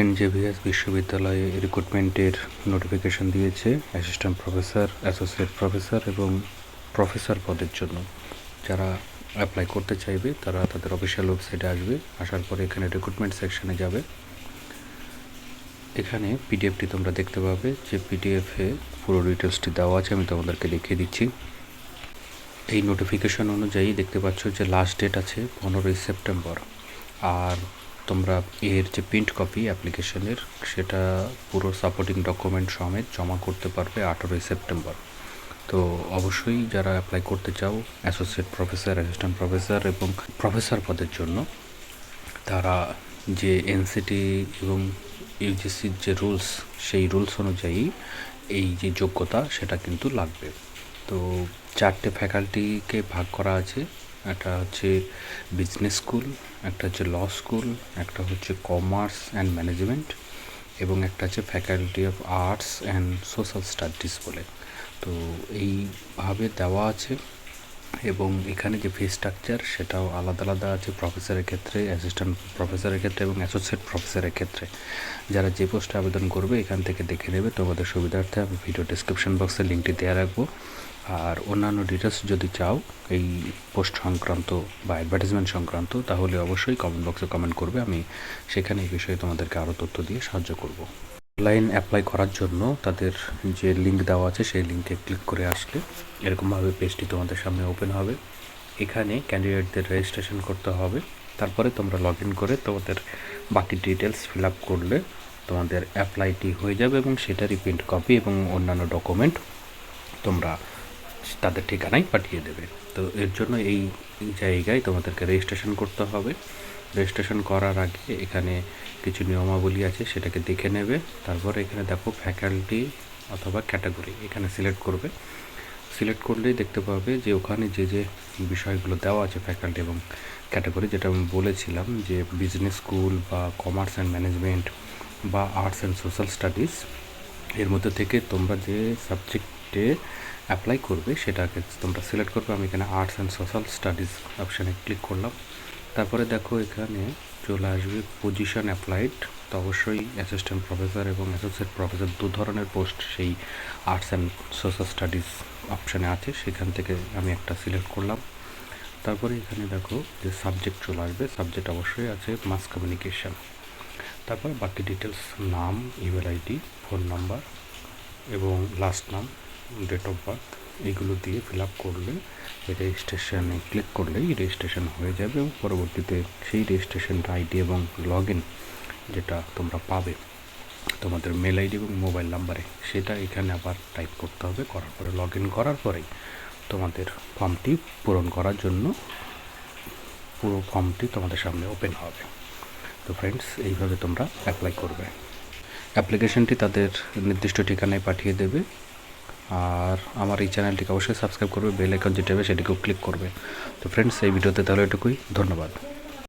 Saint Xavier's বিশ্ববিদ্যালয়ে রিক্রুটমেন্টের notification দিয়েছে অ্যাসিস্ট্যান্ট প্রফেসর অ্যাসোসিয়েট প্রফেসর এবং প্রফেসর পদের জন্য। যারা অ্যাপ্লাই করতে চাইবে, তারা তাদের অফিসিয়াল ওয়েবসাইটে আসবে, আসার পরে এখানে রিক্রুটমেন্ট সেকশনে যাবে। এখানে পিডিএফটি তোমরা দেখতে পাবে। যে পিডিএফে পুরো ডিটেলসটি দেওয়া আছে, আমি তোমাদেরকে দেখিয়ে দিচ্ছি। এই নোটিফিকেশন অনুযায়ী দেখতে পাচ্ছ যে লাস্ট ডেট আছে পনেরোই সেপ্টেম্বর। আর তোমরা এর যে প্রিন্ট কপি অ্যাপ্লিকেশনের সেটা পুরো সাপোর্টিং ডকুমেন্ট সমেত জমা করতে পারবে আঠেরোই সেপ্টেম্বর। তো অবশ্যই যারা অ্যাপ্লাই করতে চাও অ্যাসোসিয়েট প্রফেসর অ্যাসিস্ট্যান্ট প্রফেসর এবং প্রফেসর পদের জন্য, তারা যে এনসিটি এবং ইউজিসির যে রুলস সেই রুলস অনুযায়ী এই যে যোগ্যতা, সেটা কিন্তু লাগবে। তো চারটে ফ্যাকাল্টিকে ভাগ করা আছে। একটা হচ্ছে বিজনেস স্কুল একটা হচ্ছে ল স্কুল একটা হচ্ছে কমার্স অ্যান্ড ম্যানেজমেন্ট এবং একটা হচ্ছে faculty of arts and social studies বলে। তো এইভাবে দেওয়া আছে এবং এখানে যে ফি স্ট্রাকচার সেটাও আলাদা আলাদা আছে প্রফেসরের ক্ষেত্রে অ্যাসিস্ট্যান্ট প্রফেসরের ক্ষেত্রে এবং অ্যাসোসিয়েট প্রফেসরের ক্ষেত্রে। যারা যে পোস্টে আবেদন করবে এখান থেকে দেখে নেবে। তোমাদের সুবিধার্থে আমি ভিডিও ডিসক্রিপশন বক্সে লিঙ্কটি দেওয়া রাখব। আর অন্যান্য ডিটেলস যদি চাও, এই পোস্ট সংক্রান্ত বা অ্যাডভার্টাইজমেন্ট সংক্রান্ত, তাহলে অবশ্যই কমেন্ট বক্সে কমেন্ট করবে। আমি সেখানে এই বিষয়ে তোমাদেরকে আরও তথ্য দিয়ে সাহায্য করব। অনলাইন অ্যাপ্লাই করার জন্য তাদের যে লিঙ্ক দেওয়া আছে, সেই লিঙ্কে ক্লিক করে আসলে এরকমভাবে পেজটি তোমাদের সামনে ওপেন হবে। এখানে ক্যান্ডিডেটদের রেজিস্ট্রেশন করতে হবে। তারপরে তোমরা লগ ইন করে তোমাদের বাকি ডিটেলস ফিল আপ করলে তোমাদের অ্যাপ্লাইটি হয়ে যাবে এবং সেটারই প্রিন্ট কপি এবং অন্যান্য ডকুমেন্ট তোমরা তাদের ঠিকানায় পাঠিয়ে দেবে। তো এর জন্য এই জায়গায় তোমাদেরকে রেজিস্ট্রেশন করতে হবে। রেজিস্ট্রেশন করার আগে এখানে কিছু নিয়মাবলী আছে, সেটাকে দেখে নেবে। তারপরে এখানে দেখো ফ্যাকাল্টি অথবা ক্যাটাগরি এখানে সিলেক্ট করবে। সিলেক্ট করলেই দেখতে পাবে যে ওখানে যে যে বিষয়গুলো দেওয়া আছে ফ্যাকাল্টি এবং ক্যাটাগরি যেটা আমি বলেছিলাম যে বিজনেস স্কুল বা কমার্স অ্যান্ড ম্যানেজমেন্ট বা আর্টস অ্যান্ড সোশ্যাল স্টাডিজ এর মধ্যে থেকে তোমরা যে সাবজেক্টে অ্যাপ্লাই করবে, সেটাকে তোমরা সিলেক্ট করবে। আমি এখানে আর্টস অ্যান্ড সোশ্যাল স্টাডিজ অপশানে ক্লিক করলাম। তারপরে দেখো এখানে চলে আসবে পজিশন অ্যাপ্লাইড তো অবশ্যই অ্যাসিস্ট্যান্ট প্রফেসর এবং অ্যাসোসিয়েট প্রফেসর দু ধরনের পোস্ট সেই আর্টস অ্যান্ড সোশ্যাল স্টাডিজ অপশানে আছে। সেখান থেকে আমি একটা সিলেক্ট করলাম। তারপরে এখানে দেখো যে সাবজেক্ট চলে আসবে। সাবজেক্ট অবশ্যই আছে মাস কমিউনিকেশন তারপর বাকি ডিটেলস নাম ইমেল আইডি ফোন নাম্বার এবং লাস্ট নাম ডেট অফ বার্থ এইগুলো দিয়ে ফিল আপ করলে রেজিস্ট্রেশনে ক্লিক করলেই রেজিস্ট্রেশন হয়ে যাবে এবং পরবর্তীতে সেই রেজিস্ট্রেশন আইডি এবং লগ ইন যেটা তোমরা পাবে তোমাদের মেল আইডি এবং মোবাইল নাম্বারে সেটা এখানে আবার টাইপ করতে হবে। করার পরে লগ ইন করার পরেই তোমাদের ফর্মটি পূরণ করার জন্য পুরো ফর্মটি তোমাদের সামনে ওপেন হবে। তো ফ্রেন্ডস এইভাবে তোমরা অ্যাপ্লাই করবে। অ্যাপ্লিকেশনটি তাদের নির্দিষ্ট ঠিকানায় পাঠিয়ে দেবে। আর আমার এই চ্যানেলটিকে অবশ্যই সাবস্ক্রাইব করবে, বেল আইকন যেটা হবে সেটিকেও ক্লিক করবে। তো ফ্রেন্ডস এই ভিডিওতে তাহলে এটুকুই। ধন্যবাদ।